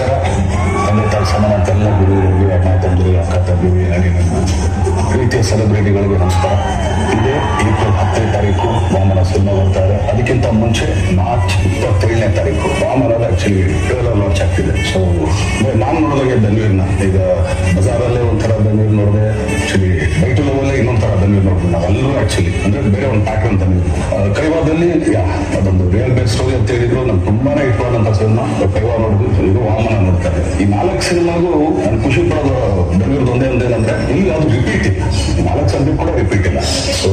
ನಮಸ್ಕಾರ ತಂದೆ ತಾಯಿ ಸಮಾನ ಎಲ್ಲ ಗುರುಗಳಿಗೆ ಅಣ್ಣ ತಂದೆ ಅಕ್ಕ ತಂದಿರಿ ಹಾಗೆ ಪ್ರೀತಿಯ ಸೆಲೆಬ್ರಿಟಿಗಳಿಗೆ ನಮಸ್ಕಾರ. ಇದೇ ಏಪ್ರಿಲ್ ಹತ್ತನೇ ತಾರೀಕು ವಾಮನ ಸಿನಿಮ ಬರ್ತಾರೆ. ಅದಕ್ಕಿಂತ ಮುಂಚೆ ಮಾರ್ಚ್ ಇಪ್ಪತ್ತೇಳನೇ ತಾರೀಕು ವಾಮನದ ಆ್ಯಕ್ಚುಲಿ ಟ್ರೇಲರ್ ಲಾಂಚ್ ಆಗ್ತಿದೆ. ಸೊ ನಾನು ನೋಡಿದಾಗೆ ಬೆಂಗಳೂರಿನ. ಈಗ ಬಜಾರಲ್ಲೇ ಒಂಥರ ನಾವೆಲ್ಲರೂ ಆಕ್ಚುಲಿ ಅಂದ್ರೆ ಬೇರೆ ಒಂದು ಪ್ಯಾಟರ್ನ್ ಅಂತ ಕೈವಾದಲ್ಲಿ ಅದೊಂದು ರಿಯಲ್ ಬೇಸ್ ಸ್ಟೋರಿ ಅಂತ ಹೇಳಿದ್ರು. ನಾನು ತುಂಬಾನೇ ಇಟ್ಕೊಂಡಂತ ಸಿನಿಮಾ ಕೈವಾ ನೋಡಿದ್ರು ಇದು ವಾಮನ ನೋಡ್ತಾರೆ. ಈ ನಾಲ್ಕು ಸಿನಿಮಾಗೂ ನಾನು ಖುಷಿ ಪಡೋದು ಬೆಂಗಳೂರು ಒಂದೇ ಒಂದೇನಂದ್ರೆ ಇಲ್ಲಿ ಅದು ರಿಪೀಟ್ ಇಲ್ಲ. ನಾಲ್ಕು ಸಂದಿ ಕೂಡ ರಿಪೀಟ್ ಇಲ್ಲ. ಸೊ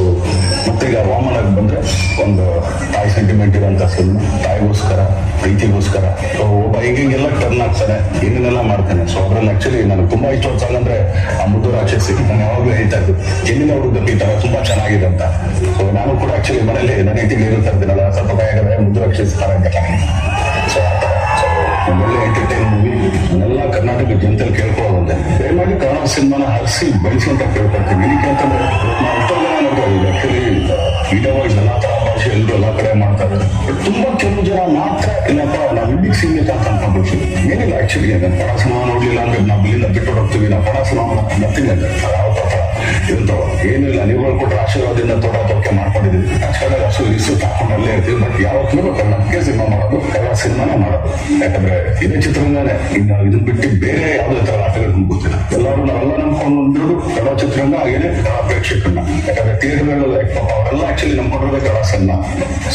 ಮತ್ತೆ ಈಗ ವಾಮನಕ್ಕೆ ಬಂದ್ರೆ ಒಂದು ತಾಯಿ ಸೆಂಟಿಮೆಂಟ್ ಇರೋಂಥ ಸಿನಿಮಾ ತಾಯಿಗೋಸ್ಕರ, ಪ್ರೀತಿಗೋಸ್ಕರ. ಒಬ್ಬ ಹಿಂಗೆಲ್ಲ ಆಗ್ತಾನೆ ಏನೇನೆಲ್ಲ ಮಾಡ್ತಾನೆ. ಸೊ ಅದ್ರಲ್ಲಿ ಆಕ್ಚುಲಿ ನನಗೆ ತುಂಬಾ ಇಷ್ಟವಾದ ಸಾಂಗ್ ಅಂದ್ರೆ ಆ ಮುದ್ದು ರಾಕ್ಷಸಿ ನಾನು ಯಾವಾಗಲೂ ಹೇಳ್ತಾ ಇದ್ದು, ಹೆಣ್ಣಿನ ಹುಡುಗ ಈ ತರ ತುಂಬಾ ಚೆನ್ನಾಗಿದೆ ಅಂತ. ಸೊ ನಾನು ಕೂಡ ಆಕ್ಚುಲಿ ಮನೇಲಿ ನನ್ನ ಹೆಂಡತಿಗೆ ಹೇಳ್ತಾ ಇದ್ದೀನಲ್ಲ ಸ್ವಲ್ಪ ಭಯ ಆಗದೆ ಮುದ್ದು ರಾಕ್ಷಸಿ ತರ ಸೊ ಒಳ್ಳೆ ಎಂಟರ್ಟೈನ್ ಮೂವಿ ಎಲ್ಲ ಕರ್ನಾಟಕ ಜನತೆಯಲ್ಲಿ ಕೇಳ್ಕೊಳ್ಳೋದಂತೆ. ದಯಮಾಡಿ ಕನ್ನಡ ಸಿನಿಮಾನ ಹರಿಸಿ ಬೆಳೆಸಿ ಅಂತ ಕೇಳ್ಕೊಳ್ತೀನಿ. ಏನಕ್ಕೆ ಅಂತಂದ್ರೆ ನೋಡ್ತಾರೆ ಆಕ್ಚುಲಿ ವಿಡಿಯೋ ವಾಯ್ಸ್ ಎಲ್ಲ ತರ ಭಾಷೆ ಎಲ್ಲರೂ ಎಲ್ಲ ಕಡೆ ಮಾಡ್ತಾ ಇದ್ದಾರೆ ಬಟ್ ತುಂಬಾ ಕೆಲವು ಜನ ಮಾತ್ರ ಇಲ್ಲಪ್ಪ ನಾವು ಇಲ್ಲಿ ಸೀಮಿತ ಅಂತ ಅನ್ಕೊಂಡ್ಬಿಡ್ತೀವಿ ಏನಿಲ್ಲ ಆಕ್ಚುಲಿ ಕನ್ನಡ ಸಿನಿಮಾ ನೋಡ್ಲಿಲ್ಲ ಅಂದ್ರೆ ನಾವು ಇಲ್ಲಿಂದ ಬಿಟ್ಟು ಹೋಗ್ತೀವಿ, ನಾವು ಸಿನಿಮಾ ನಥಿಂಗ್ ಅಂತ. ಯಾವ ಏನಿಲ್ಲ ನೀವುಗಳು ಕೊಟ್ಟರೆ ಆಶೀರ್ವಾದದಿಂದ ತೋಟ ತೋಟಕ್ಕೆ ಮಾಡ್ಕೊಂಡಿದ್ದೀವಿ. ಕಡೆ ಅಷ್ಟು ಇಸು ತಾಕೊಂಡಲ್ಲೇ ಇರ್ತೀವಿ ಬಟ್ ಯಾವತ್ತೂ ಕನ್ನಡಕ್ಕೆ ಸಿನಿಮಾ ಮಾಡೋದು, ಕನ್ನಡ ಸಿನಿಮಾನೇ ಮಾಡೋದು. ಯಾಕಂದ್ರೆ ಇದೇ ಚಿತ್ರರಂಗನೇ. ಇನ್ನು ಇದನ್ನ ಬಿಟ್ಟು ಬೇರೆ ಯಾವುದೇ ತರ ಆಟಗಳು ಗೊತ್ತಿಲ್ಲ. ಎಲ್ಲರೂ ನಾವೆಲ್ಲ ನಂಬ್ಕೊಂಡು ಬಂದಿರೋದು ಕನ್ನಡ ಚಿತ್ರರಂಗ ಹಾಗೇನೆ ಕನ್ನಡ ಪ್ರೇಕ್ಷಕರನ್ನ ಯಾಕಂದ್ರೆ ಥಿಯೇಟರ್ಗಳು ಅವರೆಲ್ಲ ಆಕ್ಚುಲಿ ನಂಬ್ಕೊಂಡಿರೋದೇ ಕನ್ನಡ ಸಿನಿಮಾ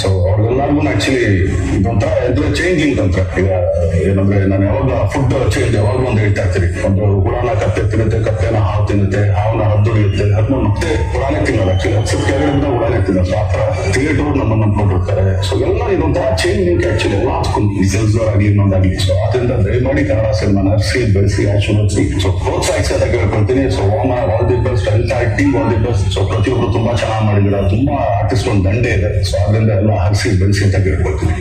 ಸೊ ಅವ್ರಿಗೆಲ್ಲರಿಗೂ ಆಕ್ಚುಲಿ ಇದೊಂಥರ ಇದು ಚೇಂಜಿಂಗ್ ತಂತ್ರ. ಈಗ, ಏನಂದ್ರೆ ನಾನು ಯಾವಾಗ ಫುಡ್ ಚೇಂಜ್ ಯಾವಾಗ ಒಂದು ಹೇಳ್ತಾ ಇರ್ತೀನಿ. ಒಂದು ಹುಳನ ಕತ್ತೆ ತಿನ್ನುತ್ತೆ, ಕತ್ತೆನ ಹಾವು ತಿನ್ನುತ್ತೆ, ಹಾವನ್ನ ಹದ್ದು ಹಿಡಿಯುತ್ತೆ ಅದನ್ನ ಮತ್ತೆ ಹುಳಾನೆ ತಿನ್ನೋದು. ಆಕ್ಚುಲಿ ಹತ್ತು ಕೆಳಗಡೆ ಬಿದ್ದ ಹುಳಾನೆ ತಿನ್ನೋದು. ಆ ಥರ ಥಿಯೇಟರ್ ನಮ್ಮನ್ನ ಕೊಟ್ಟಿರ್ತಾರೆ ಸೊ ಎಲ್ಲ ಇದೊಂಥರ ಚೇಂಜಿಂಗ್ ಆಕ್ಚುಲಿ ಎಲ್ಲ ಹಾಕ್ಕೊಂಡು ಆಗಲಿ ಇನ್ನೊಂದಾಗಲಿ ಸೊ ಅದರಿಂದ ದಯಮಾಡಿ ಕನ್ನಡ ಸಿನಿಮಾ ನರ್ಸಿ ಬೆಳೆಸಿ ಆಶೀರ್ವದಿಸಿ. ಸೊ ಪ್ರೋತ್ಸಾಹಿಸಿ ಅಂತ ಕೇಳ್ಕೊಳ್ತೀನಿ. So Vamana all the best entire team all best so ಪ್ರತಿಯೊಬ್ರು ತುಂಬಾ ಚೆನ್ನಾಗಿ ಮಾಡಿದ್ರು. ತುಂಬಾ ಆರ್ಟಿಸ್ಟ್ ಒಂದು ದಂಡೆ ಇದೆ. ಸೊ ಅದರಿಂದ ಎಲ್ಲ ಹರಿಸಿ ಬೆಳೆಸಿ ಅಂತ ಕೇಳ್ಕೊಳ್ತೀನಿ